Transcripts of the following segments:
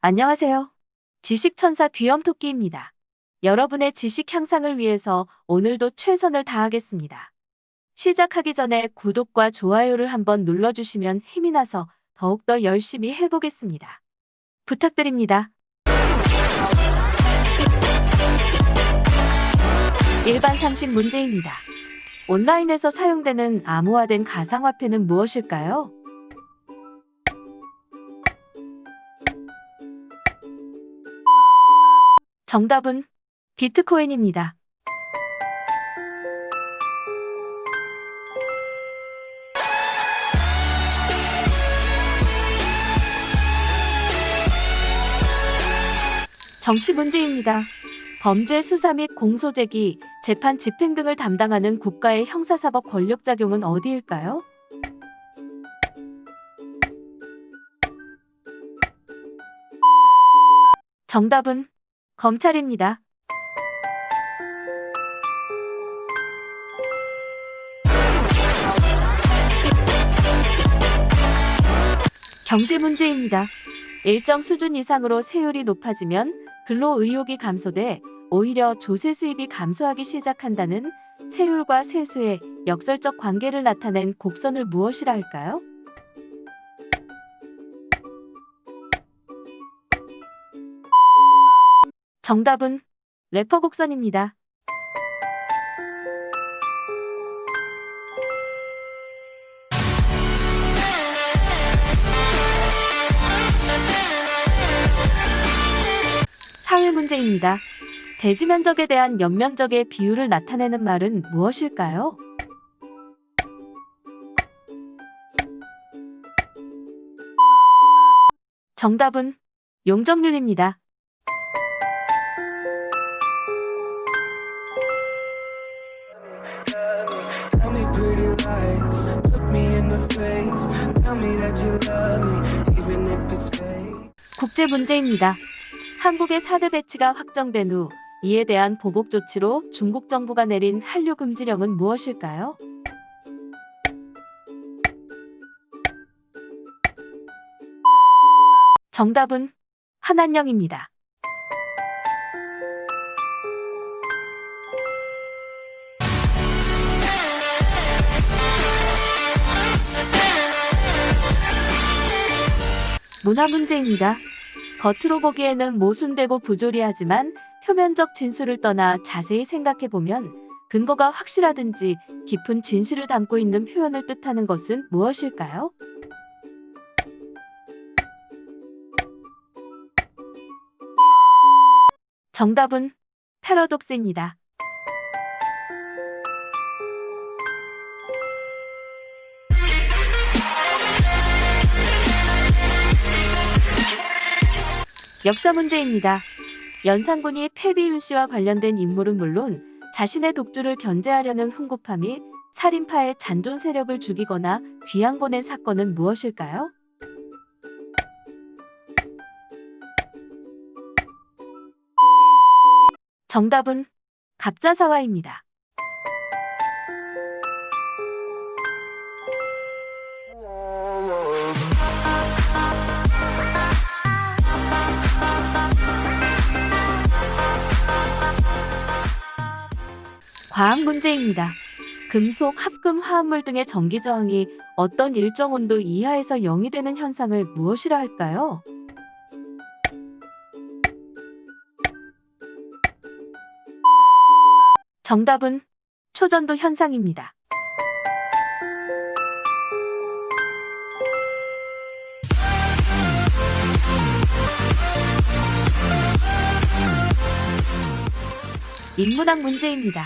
안녕하세요. 지식천사 귀염토끼입니다. 여러분의 지식 향상을 위해서 오늘도 최선을 다하겠습니다. 시작하기 전에 구독과 좋아요를 한번 눌러주시면 힘이 나서 더욱더 열심히 해보겠습니다. 부탁드립니다. 일반 상식 문제입니다. 온라인에서 사용되는 암호화된 가상화폐는 무엇일까요? 정답은 비트코인입니다. 정치 문제입니다. 범죄 수사 및 공소 제기, 재판 집행 등을 담당하는 국가의 형사사법 권력작용은 어디일까요? 정답은 검찰입니다. 경제 문제입니다. 일정 수준 이상으로 세율이 높아지면 근로 의욕이 감소돼 오히려 조세 수입이 감소하기 시작한다는 세율과 세수의 역설적 관계를 나타낸 곡선을 무엇이라 할까요? 정답은 래퍼 곡선입니다. 사회 문제입니다. 대지 면적에 대한 연면적의 비율을 나타내는 말은 무엇일까요? 정답은 용적률입니다. 국제 문제입니다. 한국의 사드 배치가 확정된 후 이에 대한 보복 조치로 중국 정부가 내린 한류 금지령은 무엇일까요? 정답은 한한령입니다. 문화 문제입니다. 겉으로 보기에는 모순되고 부조리하지만 표면적 진술을 떠나 자세히 생각해 보면 근거가 확실하든지 깊은 진실을 담고 있는 표현을 뜻하는 것은 무엇일까요? 정답은 패러독스입니다. 역사 문제입니다. 연산군이 패비윤 씨와 관련된 인물은 물론 자신의 독주를 견제하려는 훈구파 및 살인파의 잔존 세력을 죽이거나 귀양 보낸 사건은 무엇일까요? 정답은 갑자사화입니다. 과학 문제입니다. 금속, 합금, 화합물 등의 전기 저항이 어떤 일정 온도 이하에서 0이 되는 현상을 무엇이라 할까요? 정답은 초전도 현상입니다. 인문학 문제입니다.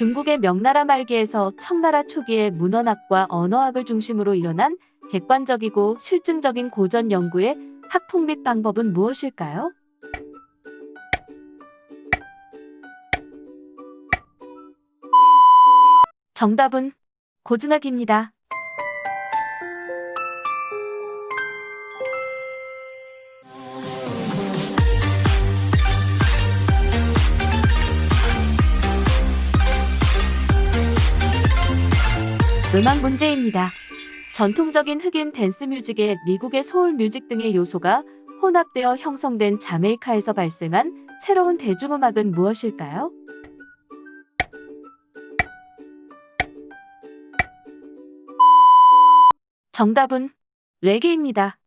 중국의 명나라 말기에서 청나라 초기에 문헌학과 언어학을 중심으로 일어난 객관적이고 실증적인 고전 연구의 학폭 및 방법은 무엇일까요? 정답은 고즈넉입니다. 음악 문제입니다. 전통적인 흑인 댄스 뮤직에 미국의 소울 뮤직 등의 요소가 혼합되어 형성된 자메이카에서 발생한 새로운 대중음악은 무엇일까요? 정답은 레게입니다.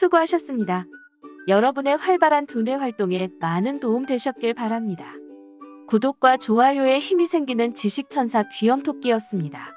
수고하셨습니다. 여러분의 활발한 두뇌 활동에 많은 도움 되셨길 바랍니다. 구독과 좋아요에 힘이 생기는 지식천사 귀염토끼였습니다.